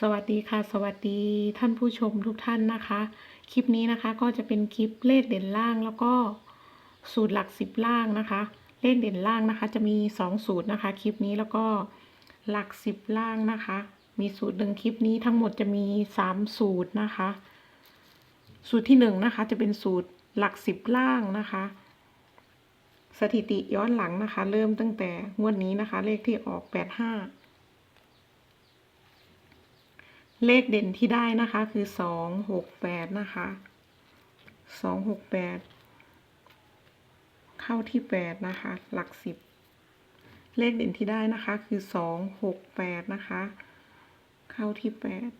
สวัสดีค่ะ สวัสดีท่านผู้ชมทุกท่านนะคะ คลิปนี้นะคะก็จะเป็นคลิปเลขเด่นล่างแล้วก็สูตรหลักสิบล่างนะคะ เลขเด่นล่างนะคะ จะมีสองสูตรนะคะ คลิปนี้แล้วก็หลักสิบล่างนะคะ มีสูตรหนึ่งคลิปนี้ทั้งหมดจะมีสามสูตรนะคะ สูตรที่หนึ่งนะคะ จะเป็นสูตรหลักสิบล่างนะคะ สถิติย้อนหลังนะคะ เริ่มตั้งแต่งวดนี้นะคะ เลขที่ออกแปดห้า เลขเด่นที่ได้นะคะคือสองหกแปดนะคะสองหกแปดเข้าที่แปดนะคะ หลักสิบเลขเด่นที่ได้นะคะคือสองหกแปดนะคะ เข้าที่แปด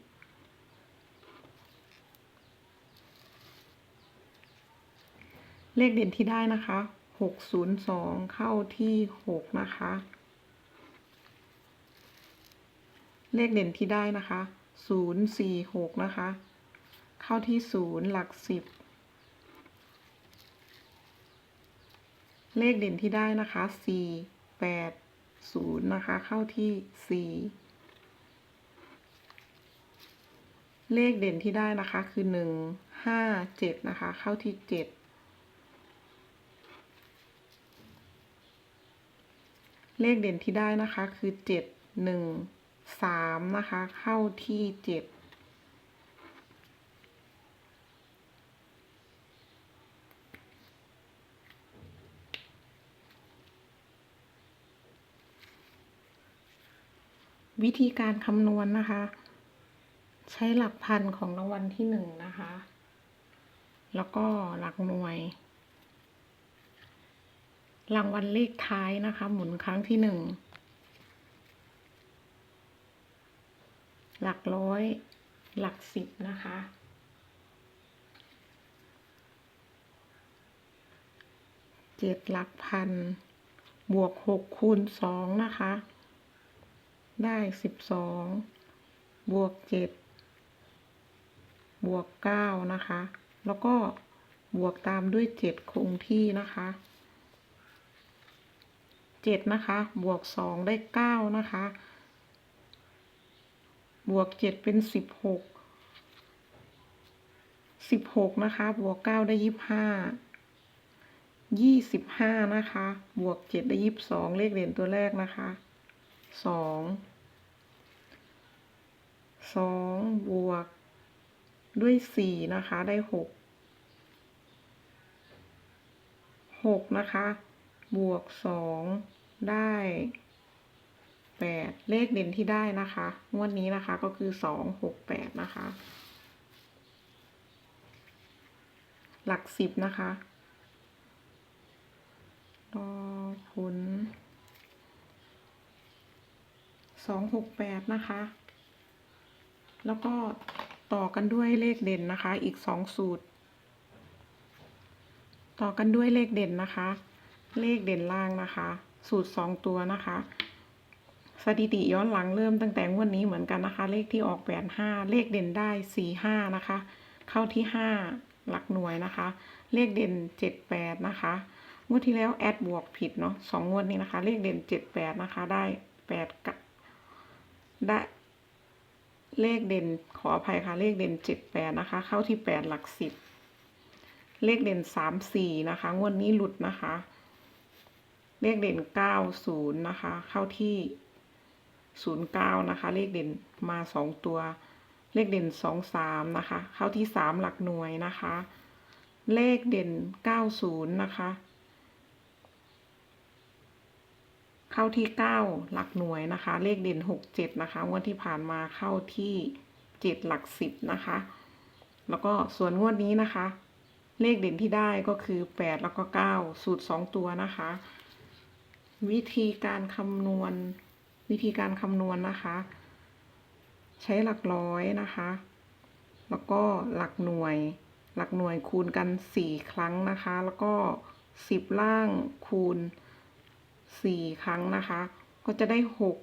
เลขเด่นที่ได้นะคะหกศูนย์สองเข้าที่หกนะคะ เลขเด่นที่ได้นะคะ ศูนย์สี่หกนะคะ เข้าที่ศูนย์หลักสิบ เลขเด่นที่ได้นะคะสี่แปดศูนย์นะคะ เข้าที่สี่เลขเด่นที่ได้นะคะคือหนึ่งห้าเจ็ดนะคะ เข้าที่เจ็ดเลขเด่นที่ได้นะคะคือเจ็ดหนึ่ง สามนะคะ เข้าที่เจ็ดวิธีการคำนวณนะคะ ใช้หลักพันของรางวัลที่หนึ่งนะคะ แล้วก็หลักหน่วย รางวัลเลขท้ายนะคะ หมุนครั้งที่หนึ่ง หลักร้อย หลักสิบนะคะ เจ็ดหลักพัน บวกหกคูณสองนะคะ ได้สิบสอง บวกเจ็ด บวกเก้านะคะ แล้วก็บวกตามด้วยเจ็ดคงที่นะคะเจ็ดนะคะ บวกสองได้เก้านะคะ บวกเจ็ดเป็นสิบหกสิบหกนะคะ บวกเก้าได้ยี่ห้ายี่สิบห้านะคะ บวกเจ็ดได้ยี่สิบสองเลขเด่นตัวแรกนะคะสองสองบวก ด้วยสี่นะคะ ได้หกหกนะคะ บวกสองได้ แปดเลขเด่นที่ได้นะคะ งวดนี้นะคะก็คือสองหกแปดนะคะ หลักสิบนะคะรอผลสองหกแปดนะคะ แล้วก็ต่อกันด้วยเลขเด่นนะคะ อีกสองสูตร ต่อกันด้วยเลขเด่นนะคะ เลขเด่นล่างนะคะ สูตรสองตัวนะคะ สถิติย้อนหลังเริ่มตั้งแต่งวดนนี้เหมือนกันนะคะ เลขที่ออกแปดห้าเลขเด่นได้สี่ห้านะคะ เข้าที่ห้าหลักหน่วยนะคะ เลขเด่นเจ็ดแปดนะคะงวดที่แล้วแอดบวกผิดเนาะสองงวดนี้นะคะ เลขเด่นเจ็ดแปดนะคะ ได้แปดกับได้เลขเด่นขออภัยค่ะ เลขเด่นเจ็ดแปดนะคะ เข้าที่แปดหลักสิบเลขเด่นสามสี่นะคะงวดนี้หลุดนะคะ เลขเด่นเก้าศูนย์นะคะ เข้าที่ ศูนย์เก้านะคะ เลขเด่นมาสองตัว เลขเด่นสองสามนะคะ เข้าที่สามหลักหน่วยนะคะ เลขเด่นเก้าศูนย์นะคะ เข้าที่เก้าหลักหน่วยนะคะ เลขเด่นหกเจ็ดนะคะงวดที่ผ่านมาเข้าที่เจ็ดหลักสิบนะคะ แล้วก็ส่วนงวดนี้นะคะ เลขเด่นที่ได้ก็คือแปดแล้วก็เก้าสูตรสองตัวนะคะ วิธีการคำนวณ วิธีการคำนวณนะคะ ใช้หลักร้อยนะคะ แล้วก็หลักหน่วย หลักหน่วยคูณกันสี่ครั้งนะคะ แล้วก็สิบล่างคูณสี่ครั้งนะคะ ก็จะได้หก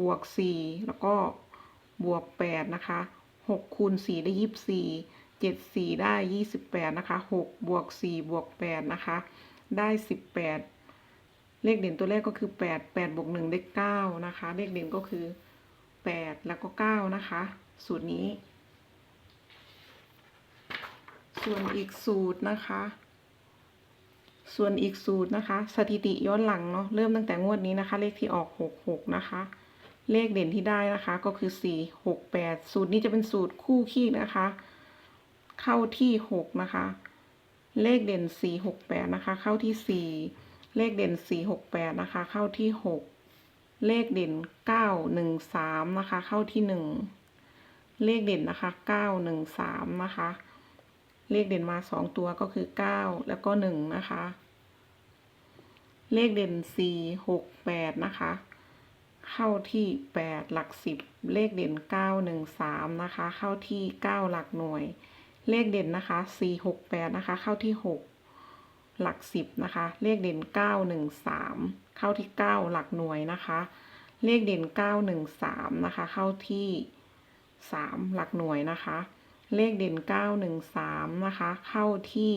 บวกสี่แล้วก็บวกแปดนะคะหกคูณสี่ได้ยี่สิบสี่เจ็ดสี่ได้ยี่สิบแปดนะคะหกบวกสี่บวกแปดนะคะ ได้สิบแปด เลขเด่นตัวแรกก็คือแปดแปดบวกหนึ่งได้เก้านะคะ เลขเด่นก็คือแปดแล้วก็เก้านะคะ สูตรนี้ ส่วนอีกสูตรนะคะ ส่วนอีกสูตรนะคะ สถิติย้อนหลังเนาะเริ่มตั้งแต่งวดนี้นะคะ เลขที่ออกหกหกนะคะ เลขเด่นที่ได้นะคะก็คือสี่หกแปดสูตรนี้จะเป็นสูตรคู่ขี้นะคะ เข้าที่หกนะคะ เลขเด่นสี่หกแปดนะคะ เข้าที่สี่ เลขเด่นสี่หกแปดนะคะ เข้าที่หกเลขเด่นเก้าหนึ่งสามนะคะ เข้าที่หนึ่งเลขเด่นนะคะเก้าหนึ่งสามนะคะ เลขเด่นมาสองตัวก็คือเก้าแล้วก็หนึ่งนะคะ เลขเด่นสี่หกแปดนะคะ เข้าที่แปดหลักสิบเลขเด่นเก้าหนึ่งสามนะคะ เข้าที่เก้าหลักหน่วย เลขเด่นนะคะสี่หกแปดนะคะ เข้าที่หก หลักสิบนะคะ เลขเด่นเก้าหนึ่งสามเข้าที่เก้าหลักหน่วยนะคะ เลขเด่นเก้าหนึ่งสามนะคะ เข้าที่สามหลักหน่วยนะคะ เลขเด่นเก้าหนึ่งสามนะคะ เข้าที่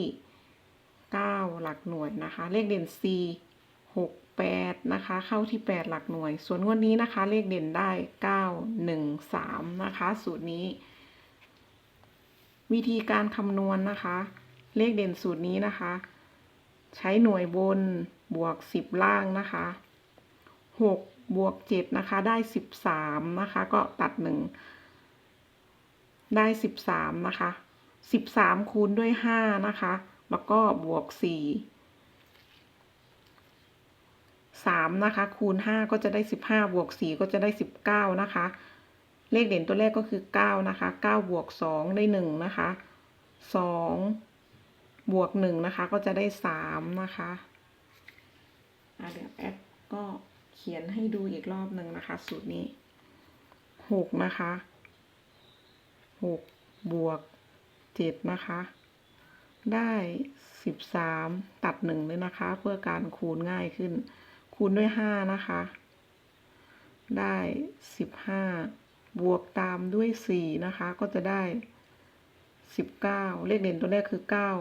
เก้าหลักหน่วยนะคะ เลขเด่นสี่หกแปดนะคะ เข้าที่แปดหลักหน่วย ส่วนงวดนี้นะคะ เลขเด่นได้เก้าหนึ่งสามนะคะ สูตรนี้ วิธีการคำนวณนะคะ เลขเด่นสูตรนี้นะคะ ใช้หน่วยบนบวกสิบล่างนะคะหกบวกเจ็ดนะคะได้สิบสามนะคะก็ตัดหนึ่งได้สิบสามนะคะสิบสามคูณด้วยห้านะคะ แล้วก็บวกสี่สามนะคะ คูณห้าก็จะได้สิบห้าบวกสี่ก็จะได้สิบเก้านะคะ เลขเด่นตัวแรกก็คือเก้านะคะเก้าบวกสองได้หนึ่งนะคะสอง บวกหนึ่งนะคะ ก็จะได้สามนะคะอะเดี๋ยวแอดก็เขียนให้ดูอีกรอบหนึ่งนะคะ สูตรนี้หกนะคะหกบวกเจ็ดนะคะ ได้สิบสามตัดหนึ่งเลยนะคะ เพื่อการคูณง่ายขึ้น คูณด้วยห้านะคะ ได้สิบห้าบวกตามด้วยสี่นะคะ ก็จะได้สิบเก้าเลขเด่นตัวแรกคือเก้า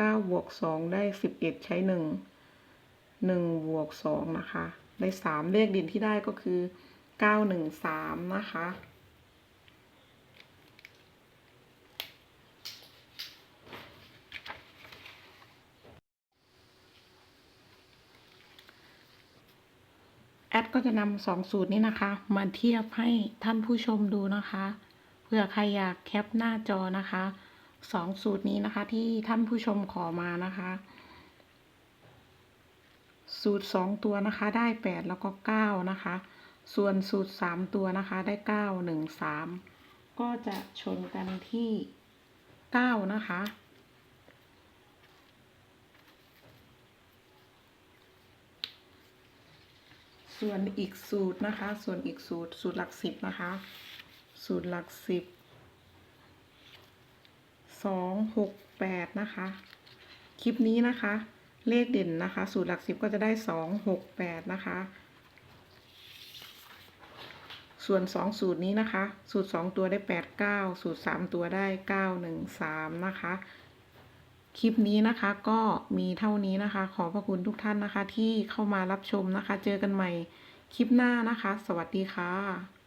เก้าบวกสองได้สิบเอ็ดใช้หนึ่งหนึ่งบวกสองนะคะ ได้สามเลขด่นที่ได้ก็คือเก้าหนึ่งสามนะคะ แอดก็จะนำสองสูตรนี้นะคะ มาเทียบให้ท่านผู้ชมดูนะคะเผื่อใครอยากแคปหน้าจอนะคะ สองสูตรนี้นะคะ ที่ท่านผู้ชมขอมานะคะ สูตรสองตัวนะคะ ได้แปดแล้วก็เก้านะคะ ส่วนสูตรสามตัวนะคะ ได้เก้าหนึ่งสามก็จะชนกันที่เก้านะคะส่วนอีกสูตรนะคะ ส่วนอีกสูตร สูตรหลักสิบนะคะ สูตรหลักสิบ สองหกแปดนะคะ คลิปนี้นะคะ เลขเด่นนะคะ สูตรหลักสิบก็จะได้สองหกแปดนะคะ ส่วนสองสูตรนี้นะคะ สูตรสองตัวได้แปดเก้าสูตรสามตัวได้เก้าหนึ่งสามนะคะคลิปนี้นะคะก็มีเท่านี้นะคะ ขอบพระคุณทุกท่านนะคะที่เข้ามารับชมนะคะ เจอกันใหม่คลิปหน้านะคะ สวัสดีค่ะ